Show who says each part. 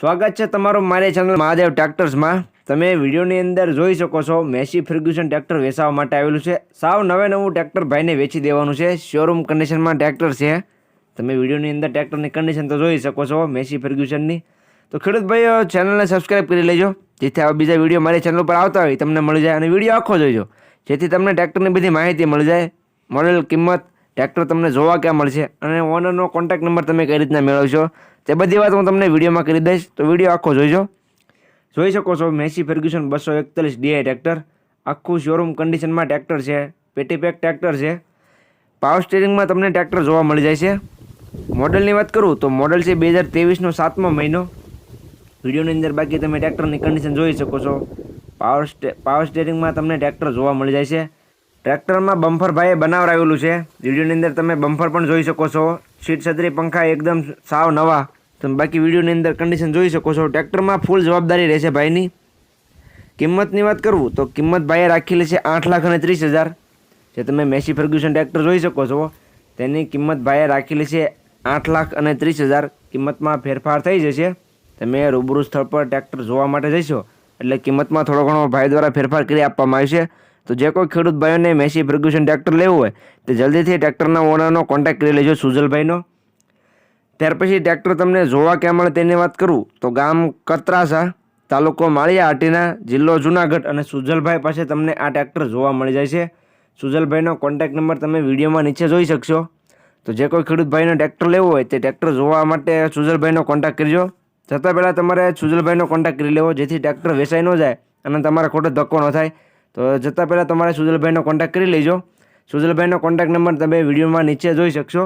Speaker 1: સ્વાગત છે તમારું મારી ચેનલ મહાદેવ ટ્રેક્ટર્સમાં તમે વિડીયોની અંદર જોઈ શકો છો, મેસી ફર્ગ્યુસન ટ્રેક્ટર વેચાવા માટે આવેલું છે. સાવ નવે નવું ટ્રેક્ટર ભાઈને વેચી દેવાનું છે. શોરૂમ કન્ડિશનમાં ટ્રેક્ટર છે. તમે વિડીયોની અંદર ટ્રેક્ટરની કન્ડિશન તો જોઈ શકો છો, મેસી ફર્ગ્યુસનની તો ખેડૂત ભાઈઓ ચેનલને સબસ્ક્રાઈબ કરી લેજો. જેથી આવા બીજા વીડિયો મારી ચેનલ પર આવતા હોય, તમને મળી જાય અને વીડિયો આખો જોઈજો. જેથી તમને ટ્રેક્ટરની બધી માહિતી મળી જાય. મોડેલ કિંમત ટ્રેક્ટર તમને જોવા ક્યાં મળશે અને ઓનરનો કોન્ટેક્ટ નંબર તમે કઈ રીતના મેળવશો? તે બધી વાત હું તમને વિડીયોમાં કરી દઈશ. તો વીડિયો આખો જોઈજો. જોઈ શકો છો મેસી ફર્ગ્યુસન બસો એકતાલીસ ડીઆઈ ટ્રેક્ટર આખું શોરૂમ કન્ડિશનમાં ટ્રેક્ટર છે. પેટીપેક ટ્રેક્ટર છે. પાવર સ્ટેરિંગમાં તમને ટ્રેક્ટર જોવા મળી જાય છે. મોડલની વાત કરું તો મોડલ છે બે હજાર ત્રેવીસનો સાતમો મહિનો. વિડીયોની અંદર બાકી તમે ટ્રેક્ટરની કન્ડિશન જોઈ શકો છો. પાવર સ્ટે પાવર સ્ટેરિંગમાં તમને ટ્રેક્ટર જોવા મળી જાય છે. ટ્રેક્ટરમાં બમ્ફર ભાઈએ બનાવરાવેલું છે. વિડીયોની અંદર તમે બમ્ફર પણ જોઈ શકો છો. સીટ છત્રી પંખા એકદમ સાવ નવા. તમે બાકી વિડીયોની અંદર કન્ડિશન જોઈ શકો છો. ટ્રેક્ટરમાં ફૂલ જવાબદારી રહેશે ભાઈની. કિંમતની વાત કરું તો કિંમત ભાઈએ રાખેલી છે આઠ લાખ અને ત્રીસ હજાર. જે તમે મેસી ફર્ગ્યુસન ટ્રેક્ટર જોઈ શકો છો. તેની કિંમત ભાઈએ રાખેલી છે આઠ લાખ અને ત્રીસ હજાર. કિંમતમાં ફેરફાર થઈ જશે. તમે રૂબરૂ સ્થળ પર ટ્રેક્ટર જોવા માટે જશો એટલે કિંમતમાં થોડો ઘણો ભાઈ દ્વારા ફેરફાર કરી આપવામાં આવશે. તો જે કોઈ ખેડૂત ભાઈઓને મેસી ફર્ગ્યુસન ટ્રેક્ટર લેવું હોય, તે જલ્દીથી ટ્રેક્ટરના ઓનરનો કોન્ટેક્ટ કરી લેજો સુજલભાઈનો. ત્યાર પછી ટ્રેક્ટર તમને જોવા ક્યાં મળે તેની વાત કરું, તો ગામ કતરાસા, તાલુકો માળિયા હાટીના, જિલ્લો જુનાગઢ અને સુજલભાઈ પાસે તમને આ ટ્રેક્ટર જોવા મળી જાય છે. સુજલભાઈનો કોન્ટેક્ટ નંબર તમે વિડીયોમાં નીચે જોઈ શકશો. તો જે કોઈ ખેડૂત ભાઈનો ટ્રેક્ટર લેવો હોય, તે ટ્રેક્ટર જોવા માટે સુજલભાઈનો કોન્ટેક્ટ કરજો. જતાં પહેલાં તમારે સુજલભાઈનો કોન્ટેક્ટ કરી લેવો, જેથી ટ્રેક્ટર વેચાઈ ન જાય અને તમારે ખોટો ધક્કો ન થાય. તો જતાં પહેલાં તમારે સુજલભાઈનો કોન્ટેક્ટ કરી લેજો. સુજલભાઈનો કોન્ટેક્ટ નંબર તમે વિડીયોમાં નીચે જોઈ શકશો.